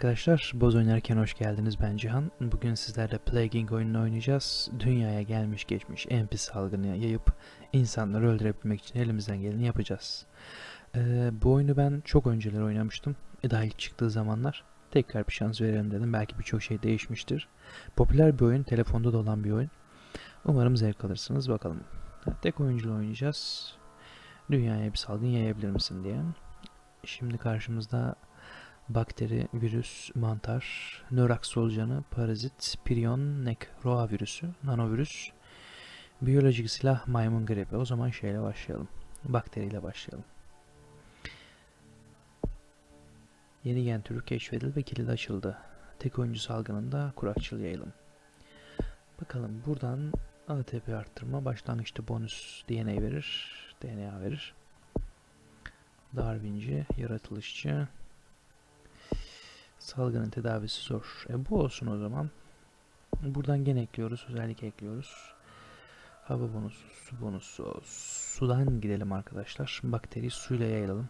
arkadaşlar, Boz oynarken hoş geldiniz. Ben Cihan. Bugün sizlerle Plaguing oyununu oynayacağız. Dünyaya gelmiş geçmiş en pis salgını yayıp insanları öldürebilmek için elimizden geleni yapacağız. Ee, bu oyunu ben çok önceler oynamıştım. E, Daha ilk çıktığı zamanlar. Tekrar bir şans verelim dedim. Belki birçok şey değişmiştir. Popüler bir oyun, telefonda da olan bir oyun. Umarım zevk alırsınız. Bakalım. Tek oyunculu oynayacağız. Dünyaya bir salgın yayabilir misin diye. Şimdi karşımızda bakteri, virüs, mantar, nöraks solucanı, parazit, prion, nekroa virüsü, nanovirüs, biyolojik silah, maymun gribi. O zaman şeyle başlayalım. Bakteriyle başlayalım. Yeni gen türü keşfedildi ve kilidi açıldı. Tek oyuncu salgınında kurakçıl yayılım. Bakalım buradan ATP arttırma başlangıçta bonus DNA verir. DNA verir. Darwinci, yaratılışçı, Salgının tedavisi zor. E bu olsun o zaman. Buradan gene ekliyoruz. Özellik ekliyoruz. Hava bonusu, su bonusu. Sudan gidelim arkadaşlar. Bakteri suyla yayalım.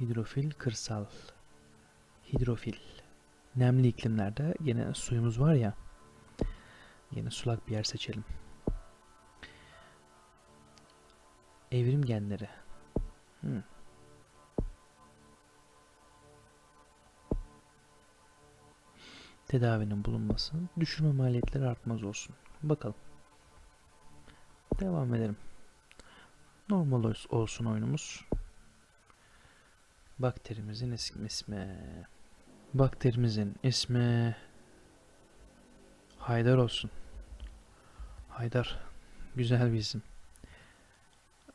Hidrofil, kırsal. Hidrofil. Nemli iklimlerde yine suyumuz var ya. Yine sulak bir yer seçelim. Evrim genleri. Hmm. Tedavinin bulunması düşürme maliyetleri artmaz olsun. Bakalım. Devam edelim. Normal ols- olsun oyunumuz. Bakterimizin ismi. Bakterimizin ismi Haydar olsun. Haydar. Güzel bir isim.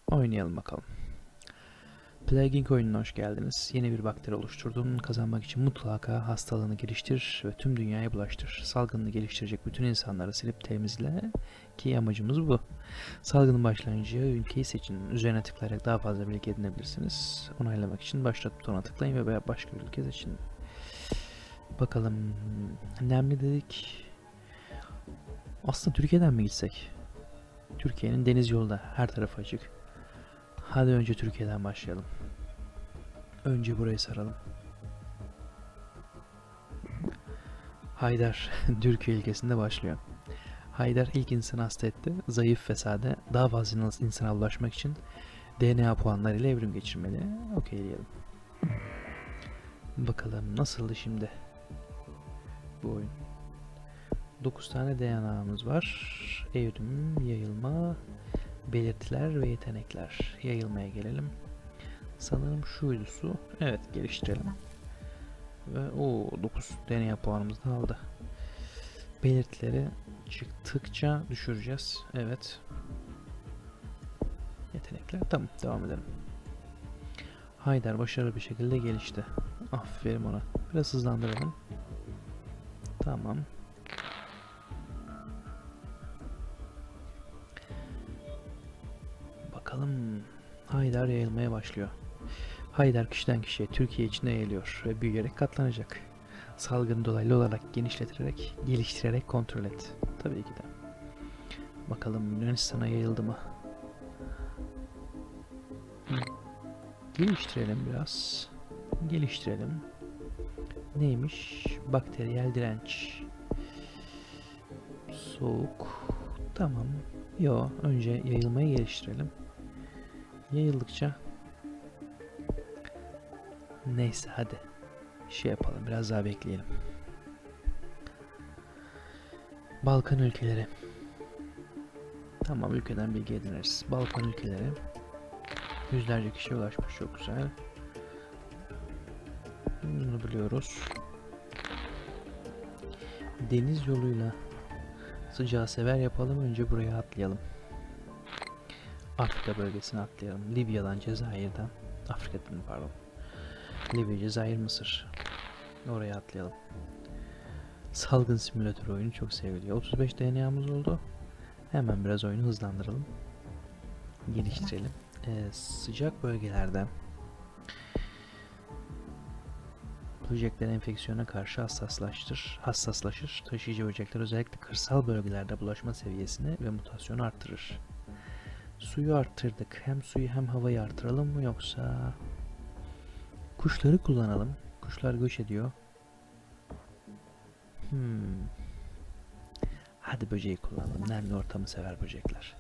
Oynayalım bakalım. Plaguing oyununa hoş geldiniz. Yeni bir bakteri oluşturdum. Kazanmak için mutlaka hastalığını geliştir ve tüm dünyaya bulaştır. Salgını geliştirecek bütün insanları silip temizle ki amacımız bu. Salgının başlangıcı ülkeyi seçin. Üzerine tıklayarak daha fazla bilgi edinebilirsiniz. Onaylamak için başlat butonuna tıklayın ve başka bir ülke seçin. Bakalım. Nemli dedik. Aslında Türkiye'den mi gitsek? Türkiye'nin deniz yolu da her tarafı açık. Hadi önce Türkiye'den başlayalım. Önce burayı saralım. Haydar Türkiye ülkesinde başlıyor. Haydar ilk insanı hasta etti. Zayıf ve sade daha fazla ins- insana ulaşmak için DNA puanlarıyla evrim geçirmeli. Okey diyelim. Bakalım nasıldı şimdi bu oyun. 9 tane DNA'mız var. Evrim, yayılma, belirtiler ve yetenekler. Yayılmaya gelelim. Sanırım şuydu su. Evet geliştirelim. Ve o 9 DNA puanımızı da aldı. Belirtileri çıktıkça düşüreceğiz. Evet. Yetenekler tamam devam edelim. Haydar başarılı bir şekilde gelişti. Aferin ona. Biraz hızlandıralım. Tamam. Haydar yayılmaya başlıyor. Haydar kişiden kişiye Türkiye içinde yayılıyor ve büyüyerek katlanacak. Salgını dolaylı olarak genişleterek, geliştirerek kontrol et. Tabii ki de. Bakalım Yunanistan'a yayıldı mı? Geliştirelim biraz. Geliştirelim. Neymiş? Bakteriyel direnç. Soğuk. Tamam. Yo, önce yayılmayı geliştirelim. Yayıldıkça Neyse hadi. Şey yapalım biraz daha bekleyelim. Balkan ülkeleri. Tamam ülkeden bilgi ediniriz. Balkan ülkeleri. Yüzlerce kişi ulaşmış çok güzel. Bunu biliyoruz. Deniz yoluyla sıcağı sever yapalım. Önce buraya atlayalım. Afrika bölgesine atlayalım. Libya'dan, Cezayir'den. Afrika'dan pardon. Libya, Cezayir, Mısır. Oraya atlayalım. Salgın simülatörü oyunu çok seviliyor. 35 DNA'mız oldu. Hemen biraz oyunu hızlandıralım. Geliştirelim. Ee, sıcak bölgelerde böcekler enfeksiyona karşı hassaslaştır, hassaslaşır. Taşıyıcı böcekler özellikle kırsal bölgelerde bulaşma seviyesini ve mutasyonu arttırır. Suyu arttırdık. Hem suyu hem havayı arttıralım mı yoksa Kuşları kullanalım. Kuşlar göç ediyor. Hmm. Hadi böceği kullanalım. Nemli ortamı sever böcekler.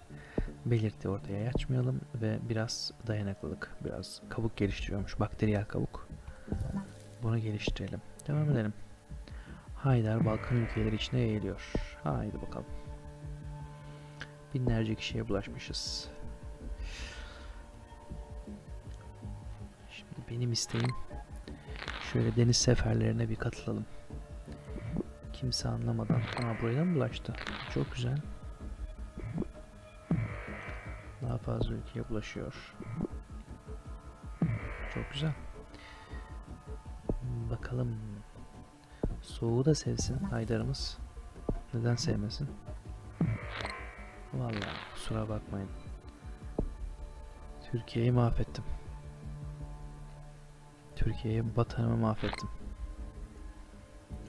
Belirti ortaya açmayalım ve biraz dayanıklılık, biraz kabuk geliştiriyormuş. Bakteriyel kabuk. Bunu geliştirelim. Devam edelim. Haydar Balkan ülkeleri içine yayılıyor. Haydi bakalım. Binlerce kişiye bulaşmışız. Şimdi benim isteğim şöyle deniz seferlerine bir katılalım. Kimse anlamadan. Aa buraya mı bulaştı? Çok güzel. Daha fazla ülkeye bulaşıyor. Çok güzel. Bakalım. Soğuğu da sevsin Haydar'ımız. Neden sevmesin? Vallahi kusura bakmayın. Türkiye'yi mahvettim. Türkiye'yi vatanımı mahvettim.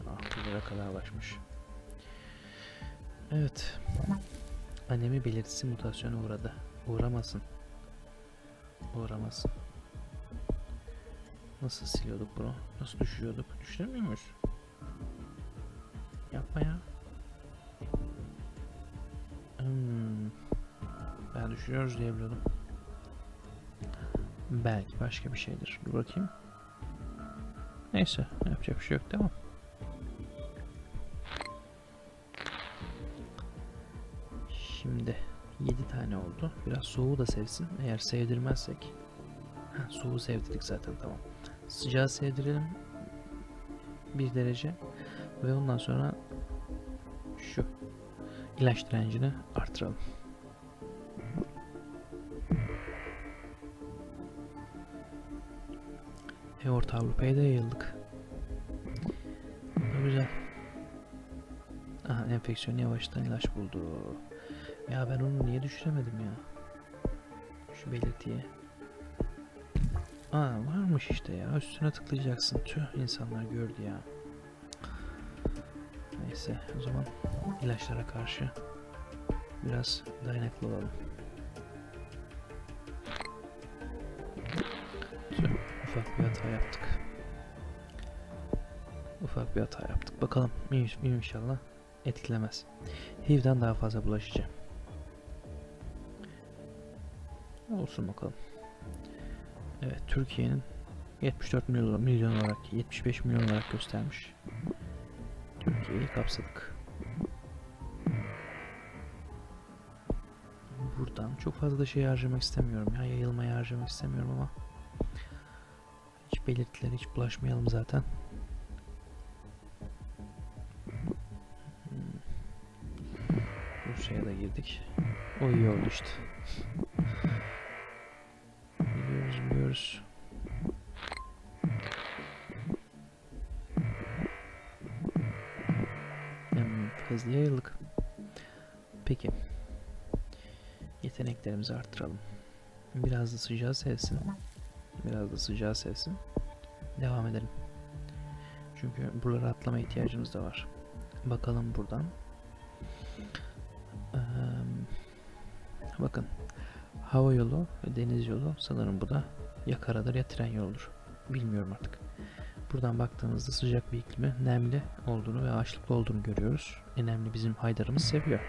Ah buralara kadar ulaşmış. Evet. Anemi belirtisi mutasyona uğradı. Uğramasın. Uğramasın. Nasıl siliyorduk bunu? Nasıl düşürüyorduk? Düşüremiyor muyuz? Yapma ya. Hmm. Ben düşürüyoruz diye biliyordum. Belki başka bir şeydir. Dur bakayım. Neyse yapacak bir şey yok tamam. Şimdi 7 tane oldu. Biraz soğuğu da sevsin. Eğer sevdirmezsek. Ha, soğuğu sevdirdik zaten tamam. Sıcağı sevdirelim. 1 derece. Ve ondan sonra ilaç direncini artıralım. E Orta Avrupa'ya da yayıldık. Ne güzel. Aha enfeksiyon yavaştan ilaç buldu. Ya ben onu niye düşüremedim ya? Şu belirtiye. Aa varmış işte ya. Üstüne tıklayacaksın. Tüh insanlar gördü ya. Neyse o zaman ilaçlara karşı biraz dayanıklı olalım. Tüh, ufak bir hata yaptık. Ufak bir hata yaptık. Bakalım inş- inşallah etkilemez. HIV'den daha fazla bulaşıcı. Olsun bakalım. Evet Türkiye'nin 74 milyon, milyon olarak 75 milyon olarak göstermiş. Türkiye'yi kapsadık. Buradan çok fazla şey harcamak istemiyorum ya yayılmayı harcamak istemiyorum ama hiç belirtileri hiç bulaşmayalım zaten. Rusya'ya da girdik. O iyi oldu işte. Biliyoruz biliyoruz. Hmm, hızlı yayıldık. Peki. Yeteneklerimizi arttıralım. Biraz da sıcağı sevsin. Biraz da sıcağı sevsin. Devam edelim. Çünkü buralara atlama ihtiyacımız da var. Bakalım buradan. Eee, bakın. Hava yolu ve deniz yolu sanırım bu da ya karadır ya tren yoludur. Bilmiyorum artık. Buradan baktığımızda sıcak bir iklimi, nemli olduğunu ve ağaçlıklı olduğunu görüyoruz. E, nemli bizim haydarımız seviyor.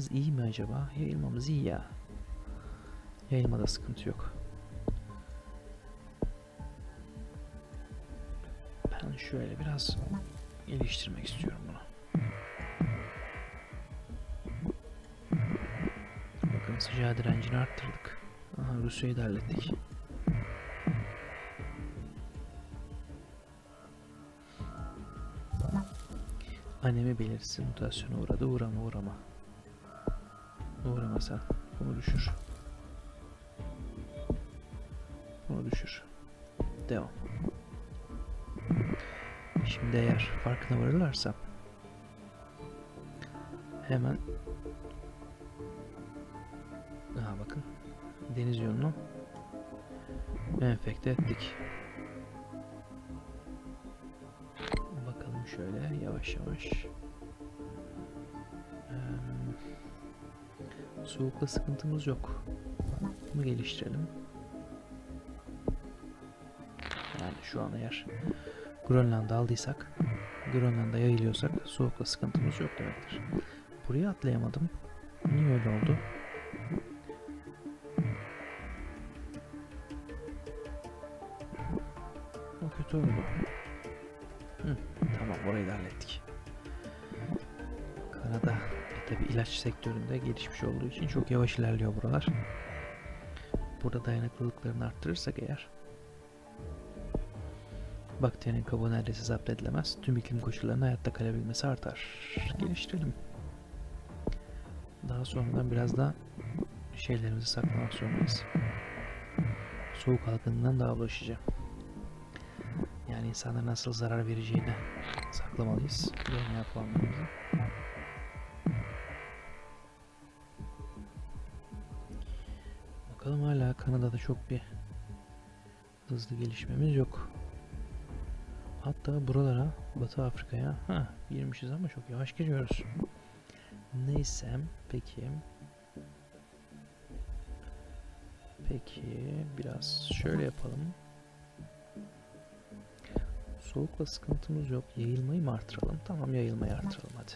Yayılmamız iyi mi acaba? Yayılmamız iyi ya. Yayılmada sıkıntı yok. Ben şöyle biraz geliştirmek istiyorum bunu. Bakın sıcağı direncini arttırdık. Aha Rusya'yı da hallettik. Annemi belirsin mutasyona uğradı uğrama uğrama. Uğrama sen. Bunu düşür. Bunu düşür. Devam. Şimdi eğer farkına varırlarsa hemen Aha bakın deniz yolunu enfekte ettik. Bakalım şöyle yavaş yavaş. Soğukla sıkıntımız yok. Bunu geliştirelim. Yani şu an eğer Grönland'ı aldıysak, Grönland'a yayılıyorsak soğukla sıkıntımız yok demektir. Buraya atlayamadım. Niye öyle oldu? O kötü oldu. İlaç sektöründe gelişmiş olduğu için çok yavaş ilerliyor buralar. Burada dayanıklılıklarını arttırırsak eğer bakterinin kabuğu neredeyse zapt edilemez. Tüm iklim koşullarının hayatta kalabilmesi artar. Geliştirelim. Daha sonradan biraz da şeylerimizi saklamak zorundayız. Soğuk algınından daha bulaşacağım. Yani insana nasıl zarar vereceğini saklamalıyız. DNA puanlarımızı. Kanada'da çok bir hızlı gelişmemiz yok. Hatta buralara, Batı Afrika'ya ha girmişiz ama çok yavaş giriyoruz. Neyse, peki. Peki, biraz şöyle yapalım. Soğukla sıkıntımız yok. Yayılmayı mı artıralım? Tamam yayılmayı artıralım hadi.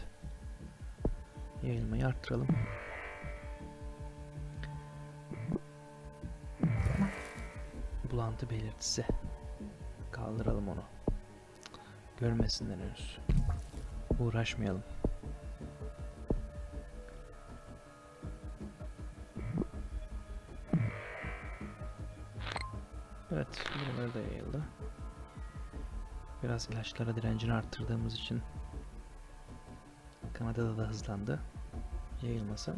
Yayılmayı arttıralım. Bulantı belirtisi. Kaldıralım onu. Görmesinler henüz. Uğraşmayalım. Evet, buraları da yayıldı. Biraz ilaçlara direncini arttırdığımız için Kanada'da da hızlandı. Yayılması.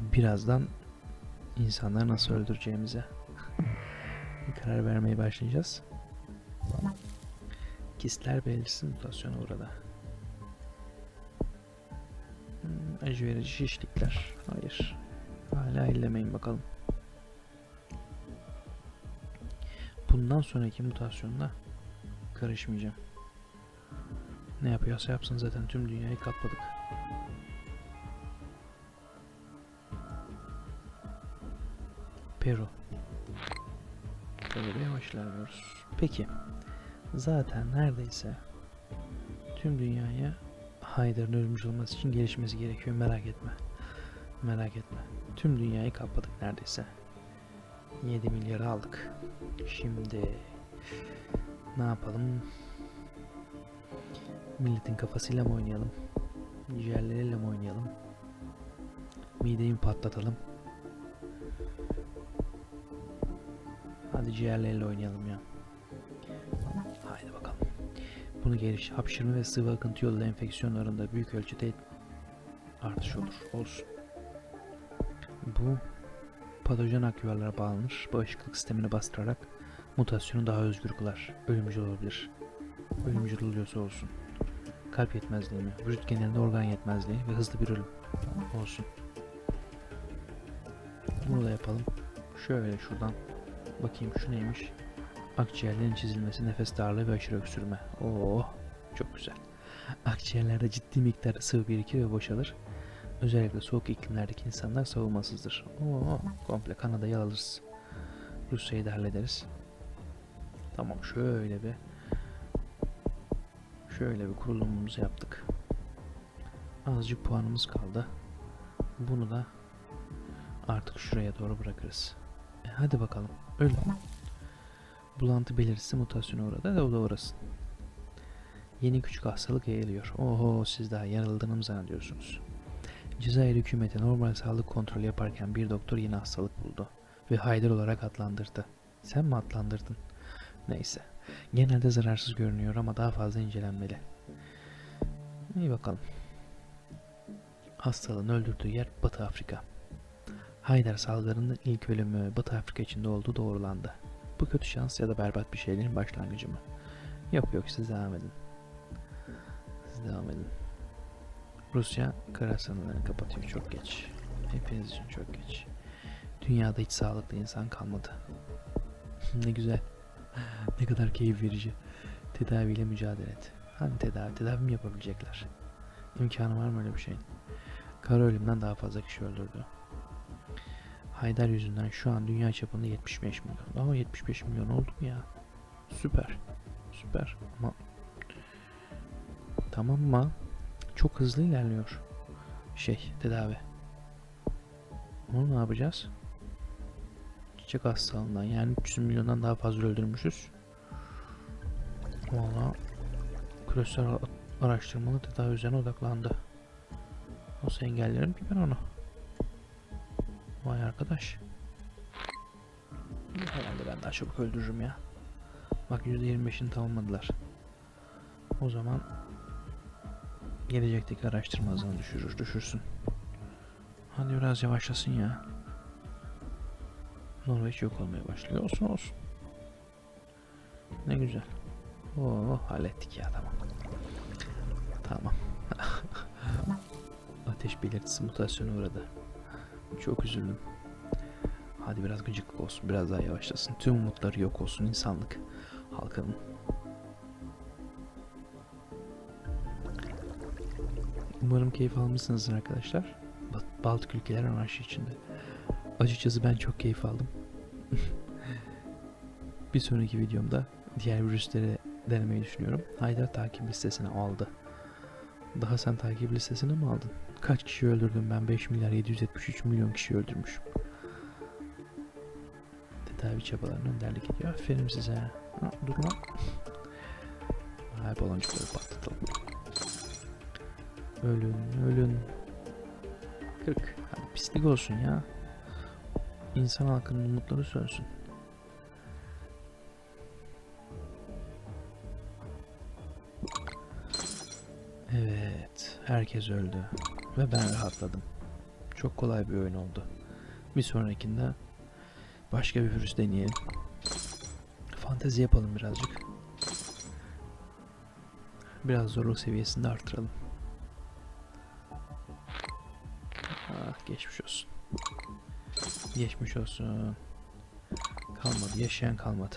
Birazdan insanları nasıl öldüreceğimize karar vermeye başlayacağız. Kistler belirsiz mutasyona uğradı. Hmm, acı verici şişlikler. Hayır. Hala ellemeyin bakalım. Bundan sonraki mutasyonla karışmayacağım. Ne yapıyorsa yapsın zaten tüm dünyayı kapladık. Peru. Böyle yavaş ilerliyoruz. Peki. Zaten neredeyse tüm dünyaya Haydar'ın ölümcül olması için gelişmesi gerekiyor. Merak etme. Merak etme. Tüm dünyayı kapladık neredeyse. 7 milyarı aldık. Şimdi ne yapalım? Milletin kafasıyla mı oynayalım? Ciğerleriyle mi oynayalım? Mideyi mi patlatalım? Hadi ciğerleriyle oynayalım ya. Haydi bakalım. Bunu geliş, hapşırma ve sıvı akıntı yolu enfeksiyonlarında büyük ölçüde artış olur. Olsun. Bu patojen aküvarlara bağlanır. Bağışıklık sistemini bastırarak mutasyonu daha özgür kılar. Ölümcül olabilir. Ölümcül oluyorsa olsun. Kalp yetmezliği mi? Vücut genelinde organ yetmezliği ve hızlı bir ölüm olsun. Bunu da yapalım. Şöyle şuradan bakayım şu neymiş? Akciğerlerin çizilmesi, nefes darlığı ve aşırı öksürme. Oo, çok güzel. Akciğerlerde ciddi miktarda sıvı birikir ve boşalır. Özellikle soğuk iklimlerdeki insanlar savunmasızdır. Oo, komple Kanada'yı alırız. Rusya'yı da hallederiz. Tamam şöyle bir şöyle bir kurulumumuzu yaptık. Azıcık puanımız kaldı. Bunu da artık şuraya doğru bırakırız. E, hadi bakalım. Öl. Bulantı belirtisi mutasyona uğradı da o da uğrasın. Yeni küçük hastalık yayılıyor. Oho siz daha yanıldığını mı zannediyorsunuz? Cezayir hükümeti normal sağlık kontrolü yaparken bir doktor yeni hastalık buldu ve Haydar olarak adlandırdı. Sen mi adlandırdın? Neyse. Genelde zararsız görünüyor ama daha fazla incelenmeli. İyi bakalım. Hastalığın öldürdüğü yer Batı Afrika. Haydar salgınının ilk ölümü Batı Afrika içinde olduğu doğrulandı. Bu kötü şans ya da berbat bir şeylerin başlangıcı mı? Yok yok siz devam edin. Siz devam edin. Rusya kara sınırlarını kapatıyor çok geç. Hepiniz için çok geç. Dünyada hiç sağlıklı insan kalmadı. ne güzel. ne kadar keyif verici. Tedaviyle mücadele et. Hani tedavi, tedavi mi yapabilecekler? İmkanı var mı öyle bir şeyin? Kara ölümden daha fazla kişi öldürdü. Haydar yüzünden şu an dünya çapında 75 milyon. Ama 75 milyon oldu mu ya? Süper. Süper. Ama tamam mı? Çok hızlı ilerliyor. Şey, tedavi. Onu ne yapacağız? Çiçek hastalığından yani 300 milyondan daha fazla öldürmüşüz. Valla küresel ara- araştırmalı tedavi üzerine odaklandı. Nasıl engellerim ki ben onu? Vay arkadaş. Herhalde ben daha çabuk öldürürüm ya. Bak %25'ini tamamladılar. O zaman gelecekteki araştırma hızını düşürür, düşürsün. Hadi biraz yavaşlasın ya. Norveç yok olmaya başlıyor. Olsun olsun. Ne güzel. Oo hallettik ya tamam. Tamam. Ateş belirtisi mutasyona uğradı. Çok üzüldüm. Hadi biraz gıcıklık olsun, biraz daha yavaşlasın. Tüm umutları yok olsun insanlık halkının. Umarım keyif almışsınızdır arkadaşlar. Ba- Baltık ülkeler anarşi içinde. Açıkçası ben çok keyif aldım. Bir sonraki videomda diğer virüsleri denemeyi düşünüyorum. Haydar takip listesine aldı. Daha sen takip listesine mi aldın? Kaç kişi öldürdüm ben? 5 milyar 773 milyon kişi öldürmüşüm. Tedavi çabalarına önderlik ediyor. Aferin size. Ha, dur lan. Ay baloncukları patlatalım. Ölün, ölün. 40. Hadi pislik olsun ya. İnsan halkının umutları sönsün. Herkes öldü ve ben rahatladım. Çok kolay bir oyun oldu. Bir sonrakinde başka bir virüs deneyelim. Fantezi yapalım birazcık. Biraz zorluk seviyesini artıralım. Ah, geçmiş olsun. Geçmiş olsun. Kalmadı, yaşayan kalmadı.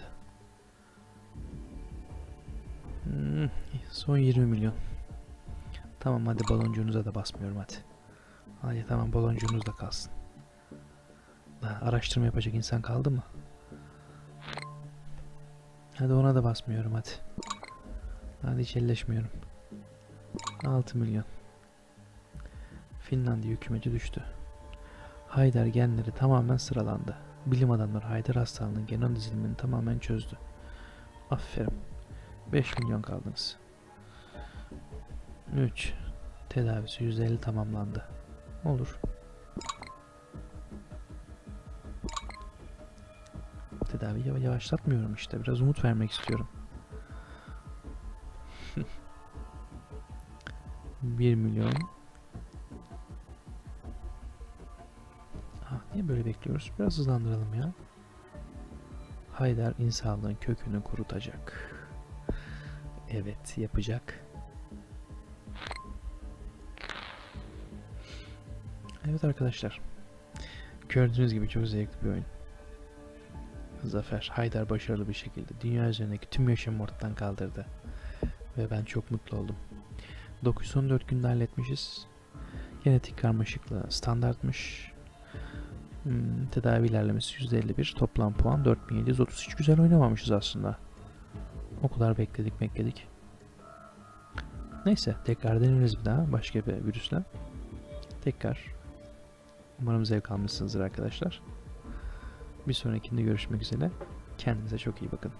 Hmm, son 20 milyon. Tamam hadi baloncuğunuza da basmıyorum hadi. Hadi tamam baloncuğunuz da kalsın. Daha araştırma yapacak insan kaldı mı? Hadi ona da basmıyorum hadi. Hadi hiç elleşmiyorum. 6 milyon. Finlandiya hükümeti düştü. Haydar genleri tamamen sıralandı. Bilim adamları Haydar hastalığının genom dizilimini tamamen çözdü. Aferin. 5 milyon kaldınız. 3. Tedavisi %50 tamamlandı. Olur. Tedavi yava- yavaşlatmıyorum işte. Biraz umut vermek istiyorum. 1 milyon. Ah, niye böyle bekliyoruz? Biraz hızlandıralım ya. Haydar insanlığın kökünü kurutacak. Evet, yapacak. Evet arkadaşlar. Gördüğünüz gibi çok zevkli bir oyun. Zafer, Haydar başarılı bir şekilde dünya üzerindeki tüm yaşamı ortadan kaldırdı. Ve ben çok mutlu oldum. 914 günde halletmişiz. Genetik karmaşıklığı standartmış. Hmm, tedavi ilerlemesi %51. Toplam puan 4730. Hiç güzel oynamamışız aslında. O kadar bekledik bekledik. Neyse tekrar deneriz bir daha başka bir virüsle. Tekrar umarım zevk almışsınızdır arkadaşlar. Bir sonrakinde görüşmek üzere. Kendinize çok iyi bakın.